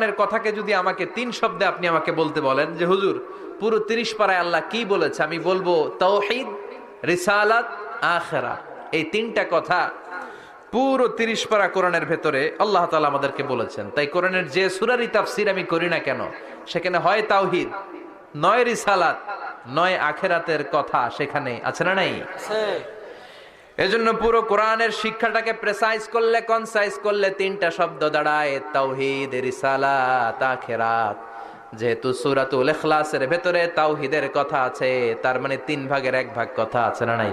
কোরআনের কথাকে যদি আমাকে তিন শব্দে আপনি আমাকে বলতে বলেন যে, হুজুর, পুরো তিরিশ পাড়ায় আল্লাহ কি বলেছে? আমি বলব, তৌহিদ, রিসালাত, আখেরা। এই তিনটা কথা পুরো তিরিশ পারা কোরআনের ভেতরে আল্লাহ তালা আমাদেরকে বলেছেন। তাই কোরআনের যে সুরারি তাফসির আমি করি না কেন, সেখানে হয় তাওহিদ, নয় রিসালাত, নয় আখেরাতের কথা সেখানে আছে না নাই? এজন্য পুরো কোরআনের শিক্ষাটাকে প্রেসাইজ করলে কনসাইজ করলে তিনটা শব্দ দাঁড়ায় তাওহিদ রিসালাত আখেরাত। যেহেতু সূরাতুল ইখলাসের ভেতরে তাওহিদের কথা আছে তার মানে তিন ভাগের এক ভাগ কথা আছে না নাই?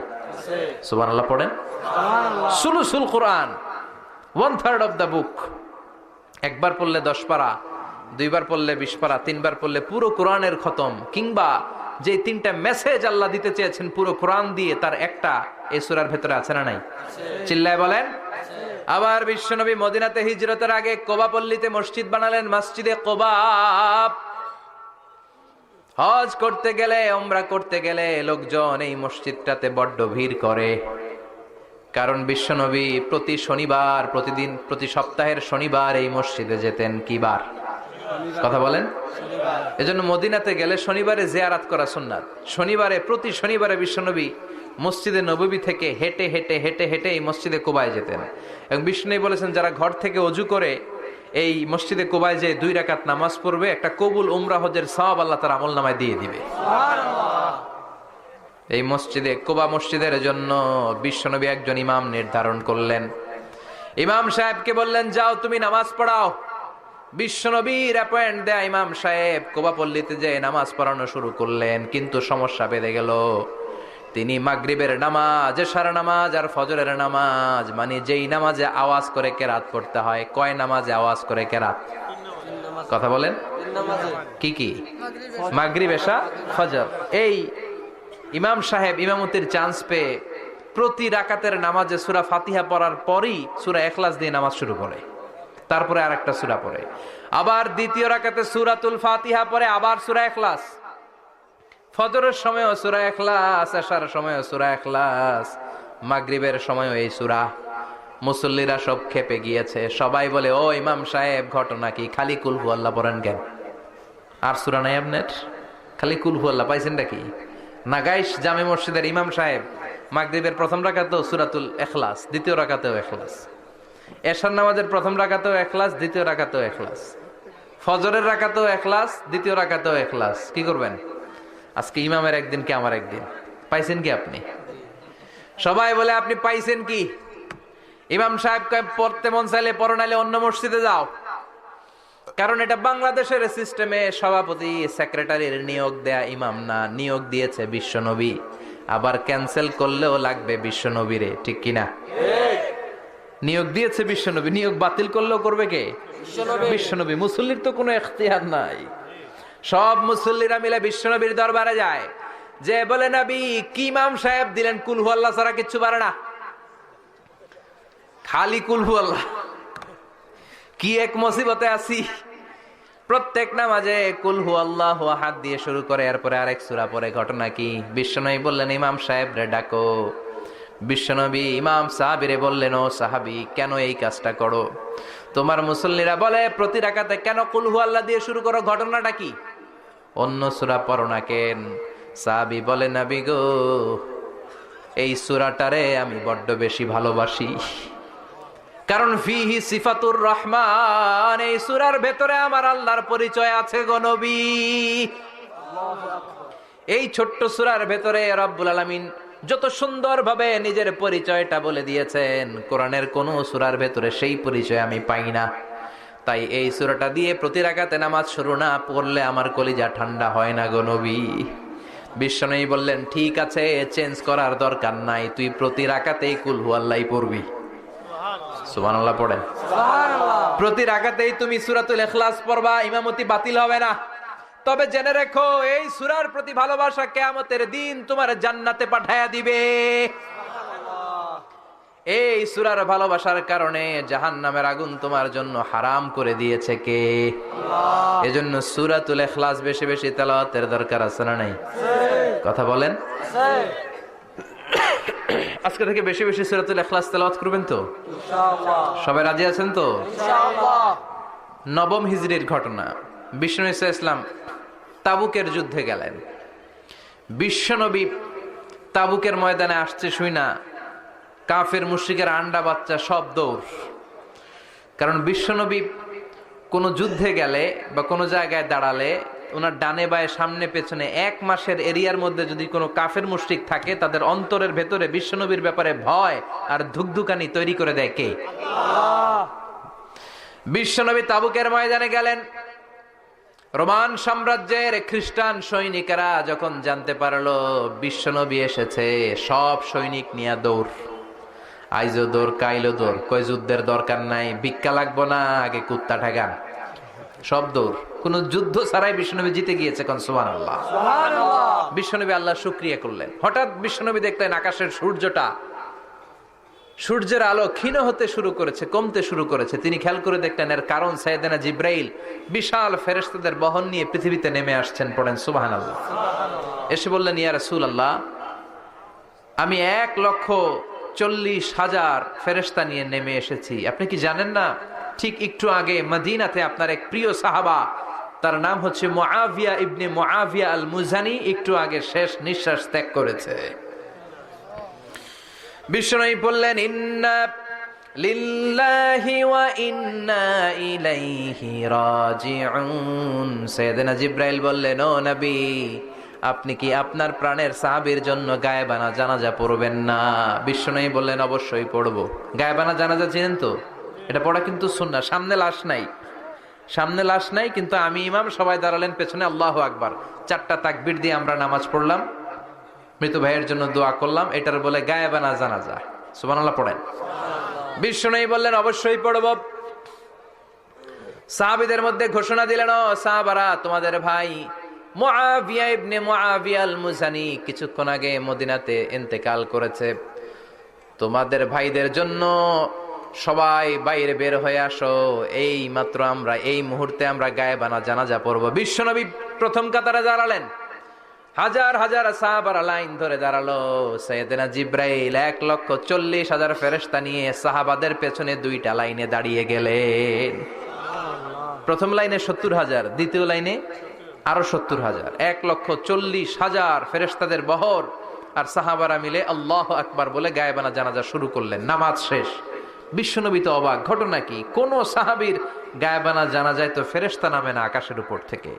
সুবহানাল্লাহ পড়েন? সুলুসুল কোরআন one third of the book একবার পড়লে দশ পারা দুইবার পড়লে বিশ পারা তিনবার পড়লে পুরো কোরআনের খতম। কিংবা যে তিনটা মেসেজ আল্লাহ দিতে চেয়েছেন পুরো কোরআন দিয়ে তার একটা এই সুরার ভেতরে আছে না নাই? চিল্লায় বলেন? আবার বিশ্বনবী মদিনাতে হিজরতের আগে কোবা পল্লীতে মসজিদ বানালেন, মসজিদে কোবাব। হজ করতে গেলে ওমরা করতে গেলে লোকজন এই মসজিদটাতে বড্ড ভিড় করে। কারণ বিশ্বনবী প্রতি শনিবার, প্রতিদিন, প্রতি সপ্তাহের শনিবার এই মসজিদে যেতেন কি বার? কথা বলেন? এজন্য মদিনাতে গেলে শনিবারে জিয়ারাত করা সুন্নাত। শনিবারে, প্রতি শনিবারে বিশ্বনবী মসজিদে নববী থেকে হেঁটে হেঁটে হেঁটে হেঁটে এই মসজিদে কোবায় যেতেন। এবং বিষ্ণু বলেছেন যারা ঘর থেকে অজু করে এই মসজিদে কোবায় যে দুই রাকাত নামাজ পড়বে একটা কবুল উমরা হজের সব আল্লাহ তার আমল নামায় দিয়ে দিবে। এই মসজিদে কোবা মসজিদের জন্য বিশ্বনবী একজন ইমাম নির্ধারণ করলেন। ইমাম সাহেবকে বললেন যাও তুমি নামাজ পড়াও। বিশ্বনবীর অ্যাপয়েন্ট দেয়া ইমাম সাহেব কোবা পল্লীতে যে নামাজ পড়ানো শুরু করলেন কিন্তু সমস্যা বেড়ে গেল। তিনি মাগরিবের নামাজ সারা নামাজ আর ফজরের নামাজ মানে যেই নামাজে আওয়াজ করে কেরাত পড়তে হয়। কয় নামাজে আওয়াজ করে কেরাত? কথা বলেন। কি কি? মাগরিব, এশা, ফজর। এই ইমাম সাহেব, ইমামতির চান্স পেয়ে প্রতি রাকাতের নামাজে সুরা ফাতিহা পড়ার পরই সুরা এখলাস দিয়ে নামাজ শুরু করে। তারপরে আর একটা সুরা পড়ে। আবার দ্বিতীয় রাকাতে সুরাতুল ফাতিহা পরে আবার সুরা এখলাস। ফজরের সময়ও সুরা এখলাস আসার সময়ও সুরা এখলাস মাগরিবের সময়ও এই সুরা। মুসল্লিরা সব খেপে গিয়েছে। সবাই বলে, ও ইমাম সাহেব, ঘটনা কি? খালি কুলহু আল্লাহ পড়েন কেন? আর সুরা নাই আপনার খালি কুলহু আল্লাহ পাইছেন নাকি নাগাইশ জামে মসজিদের ইমাম সাহেব, মাগরিবের প্রথম রাকাতেও সুরাতুল এখলাস দ্বিতীয় রাকাতেও এখলাস এশার নামাজের প্রথম রাকাতেও এখলাস দ্বিতীয় রাকাতেও এখলাস ফজরের রাকাতেও এখলাস দ্বিতীয় রাকাতেও এখলাস কি করবেন? আজকে ইমামের একদিন কি আমার একদিন? পাইছেন কি আপনি? সবাই বলে আপনি পাইছেন কি? ইমাম সাহেব পড়তে মন চাইলে পড়ো নাইলে অন্য মসজিদে যাও। কারণ এটা বাংলাদেশের সিস্টেমে সভাপতি সেক্রেটারির নিয়োগ দেয়া ইমাম না নিয়োগ দিয়েছে বিশ্বনবী। আবার ক্যান্সেল করলেও লাগবে বিশ্বনবীরে ঠিক কিনা? নিয়োগ দিয়েছে বিশ্বনবী নিয়োগ বাতিল করলেও করবে কে? বিশ্বনবী মুসল্লির তো কোনো এখতিয়ার নাই। সব মুসল্লিরা মিলে বিশ্বনবীর দরবারে যায়। যে বলে, নবী, কি ইমাম সাহেব দিলেন? কুলহু আল্লাহ ছাড়া কিচ্ছু পারে না। খালি কুলহু আল্লাহ। কি এক মুসিবতে আছি। প্রত্যেক নামাজে কুলহু আল্লাহ হাত দিয়ে শুরু করে, এরপরে আরেক সুরা পরে ঘটনা কি? বিশ্বনবী বললেন, ইমাম সাহেব রে ডাকো। বিশ্বনবী ইমাম সাহাবিরে বললেন, ও সাহাবি, কেন এই কাজটা করো? তোমার মুসল্লিরা বলে, প্রতি রাকাতে কেন কুলহু আল্লাহ দিয়ে শুরু করো? ঘটনাটা কি? অন্য সুরা পড়ো না কেন? সাহাবি বলে, নাবি গো, এই সুরাটারে আমি বড্ড বেশি ভালোবাসি। কারণ ফিহি সিফাতুর রহমান, এই সুরার ভেতরে আমার আল্লাহর পরিচয় আছে গো নবী। এই ছোট্ট সুরার ভেতরে রব্বুল আলামিন যত সুন্দরভাবে নিজের পরিচয়টা বলে দিয়েছেন, কোরআনের কোন সুরার ভেতরে সেই পরিচয় আমি পাই না। তাই এই সুরাটা দিয়ে প্রতি রাকাতে নামাজ শুরু না পড়লে আমার কলিজা ঠান্ডা হয় না গো নবী। বিশ্বনবী বললেন ঠিক আছে চেঞ্জ করার দরকার নাই তুই প্রতি রাকাতেই কুলহু আল্লাহ পড়বি। সুবহানাল্লাহ পড়েন। প্রতি রাকাতেই তুমি সূরাতুল ইখলাস পড়বা ইমামতি বাতিল হবে না। তবে জেনে রেখো এই সূরার প্রতি ভালোবাসা কিয়ামতের দিন তোমার জান্নাতে পাঠায়া দিবে। এই সূরার ভালোবাসার কারণে জাহান্নামের আগুন তোমার জন্য হারাম করে দিয়েছে কে? এজন্য সুরা তুলে ইখলাস বেশি বেশি তেলাওয়াতের দরকার আছে না নাই? কথা বলেন। আজকে থেকে বেশি বেশি সূরাতুল ইখলাস তেলাওয়াত করবেন তো? সবাই রাজি আছেন তো? নবম হিজড়ির ঘটনা। বিষ্ণু ইসা ইসলাম তাবুকের যুদ্ধে গেলেন। বিশ্বনবী তাবুকের ময়দানে আসছে শুই না কাফের, মুশ্রিকের আন্ডা বাচ্চা সব দৌড় কারণ বিশ্বনবী কোনো যুদ্ধে গেলে বা কোনো জায়গায় দাঁড়ালে ওনার ডানে বায়ে সামনে পেছনে এক মাসের এরিয়ার মধ্যে যদি কোনো কাফের, মুশরিক থাকে, তাদের অন্তরের ভেতরে বিশ্বনবীর ব্যাপারে ভয় আর ধুকধুকানি তৈরি করে দেয় কে? বিশ্বনবী তাবুকের ময়দানে গেলেন। রোমান সাম্রাজ্যের খ্রিস্টান সৈনিকেরা যখন জানতে পারল বিশ্বনবী এসেছে, সব সৈনিক নিয়ে দৌড়। আইজো দৌড় কাইলো দৌড় কই যুদ্ধের দরকার নাই ভিক্ষা লাগবো না আগে কুত্তা ঠেকান। সব দৌড় কোন যুদ্ধ ছাড়াই বিশ্বনবী জিতে গিয়েছে কোন সুবান আল্লাহ বিশ্বনবী আল্লাহ শুক্রিয়া করলেন। হঠাৎ বিশ্বনবী দেখলেন আকাশের সূর্যটা সূর্যের আলো ক্ষীণ হতে শুরু করেছে কমতে শুরু করেছে। তিনি খেয়াল করে দেখলেন এর কারণ সাইদানা জিব্রাইল বিশাল ফেরেশতাদের বহন নিয়ে পৃথিবীতে নেমে আসছেন পড়েন সুবাহান আল্লাহ এসে বললেন ইয়া রাসূল আল্লাহ আমি এক লক্ষ চল্লিশ হাজার ফেরেশতা নিয়ে নেমে এসেছি। আপনি কি জানেন না? ঠিক একটু আগে মদিনাতে আপনার এক প্রিয় সাহাবা, তার নাম হচ্ছে মুআবিয়া ইবনে মুআবিয়া আল মুজানি একটু আগে শেষ নিঃশ্বাস ত্যাগ করেছে। বিষ্ণু বললেন, ইন্না লিল্লাহি ওয়া বললেন, ও নবী আপনি কি আপনার প্রাণের সাহাবীর জন্য গায়েবানা জানাজা পড়বেন না? বিষ্ণু বললেন অবশ্যই পড়ব। গায়েবানা জানাজা চিনেন তো? এটা পড়া কিন্তু সুন্নাহ। সামনে লাশ নাই। সামনে লাশ নাই কিন্তু আমি ইমাম সবাই দাঁড়ালেন পেছনে আল্লাহ আকবার। চারটা তাকবির দিয়ে আমরা নামাজ পড়লাম। মৃত ভাইয়ের জন্য দোয়া করলাম। এটার বলে গায়েবানা জানাজা। সুবহানাল্লাহ পড়েন। বিষ্ণু বললেন অবশ্যই পড়ব। সাহাবিদের মধ্যে ঘোষণা দিলেন ও সাহাবারা তোমাদের ভাই আল মুজানি কিছুক্ষণ আগে মদিনাতে ইন্তেকাল করেছে। তোমাদের ভাইদের জন্য সবাই বাইরে বের হয়ে আসো। এই মাত্র আমরা, এই মুহূর্তে আমরা গায়েবানা জানাজা পড়ব। বিশ্বনবী প্রথম কাতারে দাঁড়ালেন। হাজার হাজার সাহাবারা লাইন ধরে দাঁড়াল। সৈয়দনা জিব্রাইল এক লক্ষ চল্লিশ হাজার ফেরেস্তা নিয়ে সাহাবাদের পেছনে দুইটা লাইনে দাঁড়িয়ে গেলেন। প্রথম লাইনে সত্তর হাজার, দ্বিতীয় লাইনে আরও সত্তর হাজার। এক লক্ষ চল্লিশ হাজার ফেরেস্তাদের বহর। আর সাহাবারা মিলে আল্লাহ আকবার বলে গায়েবানা জানাজা শুরু করলেন। নামাজ শেষ। বিশ্বনবী তো অবাক। ঘটনা কি? কোন সাহাবীর গায়েবানা জানা যায় তো ফেরেস্তা নামে না আকাশের উপর থেকে।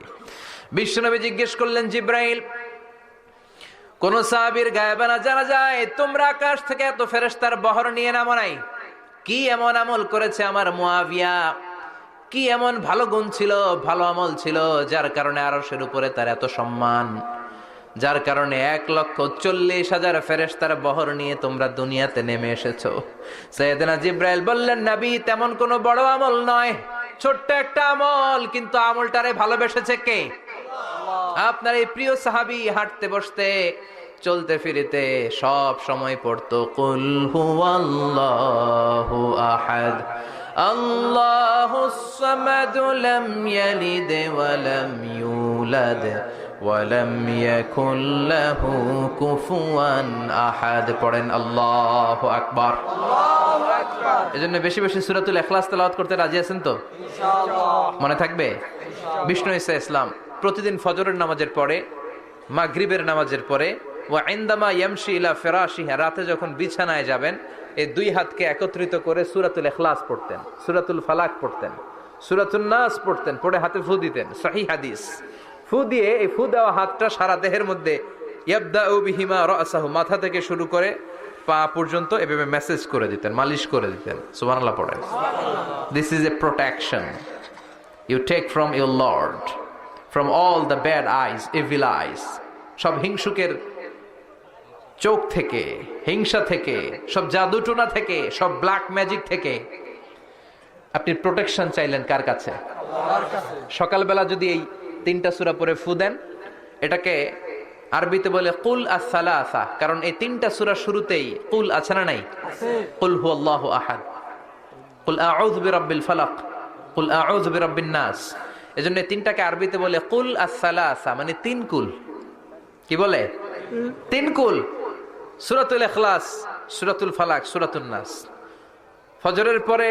বিশ্বনবী জিজ্ঞেস করলেন, জিব্রাইল, কোন সাহাবীর গায়েবানা জানা যায় তোমরা আকাশ থেকে এত ফেরেস্তার বহর নিয়ে নামো নাই? কি এমন আমল করেছে আমার মুয়াবিয়া? কি এমন ভালো গুণ ছিল, ভালো আমল ছিল, যার কারণে আরশের উপরে তার এত সম্মান? যার কারণে এক লক্ষ চল্লিশ হাজার ফেরেস্তার বহর নিয়ে তোমরা দুনিয়াতে নেমে এসেছ। সৈয়দনা জিব্রাইল বললেন, নবী, তেমন কোনো বড় আমল নয়। ছোট্ট একটা আমল, কিন্তু আমলটারে ভালোবেসেছে কে? আপনার এই প্রিয় সাহাবি হাঁটতে বসতে, চলতে ফিরিতে সব সময় পড়তো, কুল হুয়াল্লাহু আহাদ। আল্লাহুস সামাদ লাম ইয়ালিদ ওয়া লাম ইউলাদ ওয়া লাম ইয়াকুল লাহু কুফুয়ান আহাদ। পড়েন আল্লাহু আকবার। এজন্য বেশি বেশি সূরাতুল ইখলাস তেলাওয়াত করতে রাজি আছেন তো? মনে থাকবে? বিষ্ণু ইসা ইসলাম প্রতিদিন ফজরের নামাজের পরে মাগরিবের নামাজের পরে ও আইন্দামা ইয়ামশি ইলা ফেরাশিহা রাতে যখন বিছানায় যাবেন এই দুই হাতকে একত্রিত করে সুরাতুল এখলাস পড়তেন, সুরাতুল ফালাক পড়তেন সুরাতুল নাস পড়তেন, পড়ে হাতে ফু দিতেন সহি হাদিস। ফু দিয়ে এই ফু দেওয়া হাতটা সারা দেহের মধ্যে ইয়াবদা ও বিহিমা রাসাহু, মাথা থেকে শুরু করে পা পর্যন্ত এভাবে মেসেজ করে দিতেন, মালিশ করে দিতেন। সুবহানাল্লাহ পড়েন। This is a protection you take from your lord from all the bad eyes evil eyes সব হিংসুকের চোখ থেকে, হিংসা থেকে, সব জাদুটোনা থেকে, সব ব্ল্যাক ম্যাজিক থেকে। আপনি প্রোটেকশন চাইলেন কার কাছে? সকালবেলা যদি এই তিনটা সুরা পরে ফু দেন, এটাকে আরবিতে বলে কুল আসালা আসা কারণ এই তিনটা সুরা শুরুতেই কুল আছে না নাই? কুল হু আল্লাহ আহাদ। কুল আউযু বিরাব্বিল ফালাক, কুল আউযু বিরাব্বিন নাস। এজন্য তিনটাকে আরবিতে বলে কুল আসালা আসা মানে তিন কুল। কি বলে? তিন কুল। সূরাতুল এখলাস, সুরাতুল ফালাক সুরাতুল নাস। ফজরের পরে,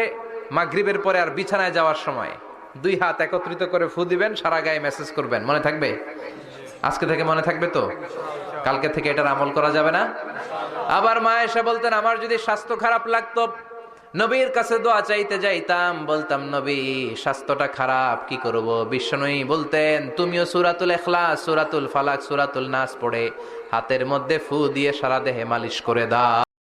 মাগরিবের পরে আর বিছানায় যাওয়ার সময় দুই হাত একত্রিত করে ফু দিবেন, সারা গায়ে মেসেজ করবেন। মনে থাকবে? আজকে থেকে মনে থাকবে তো? কালকে থেকে এটার আমল করা যাবে না? আবার মা এসে বলতেন, আমার যদি স্বাস্থ্য খারাপ লাগতো নবীর কাছে দোয়া চাইতে যাইতাম, বলতাম, নবী, স্বাস্থ্যটা খারাপ, কি করব? বিশ্বনয়ী বলতেন, তুমিও সুরাতুল এখলা সুরাতুল ফালাক, সুরাতুল নাস পড়ে হাতের মধ্যে ফু দিয়ে সারা দেহে মালিশ করে দাও।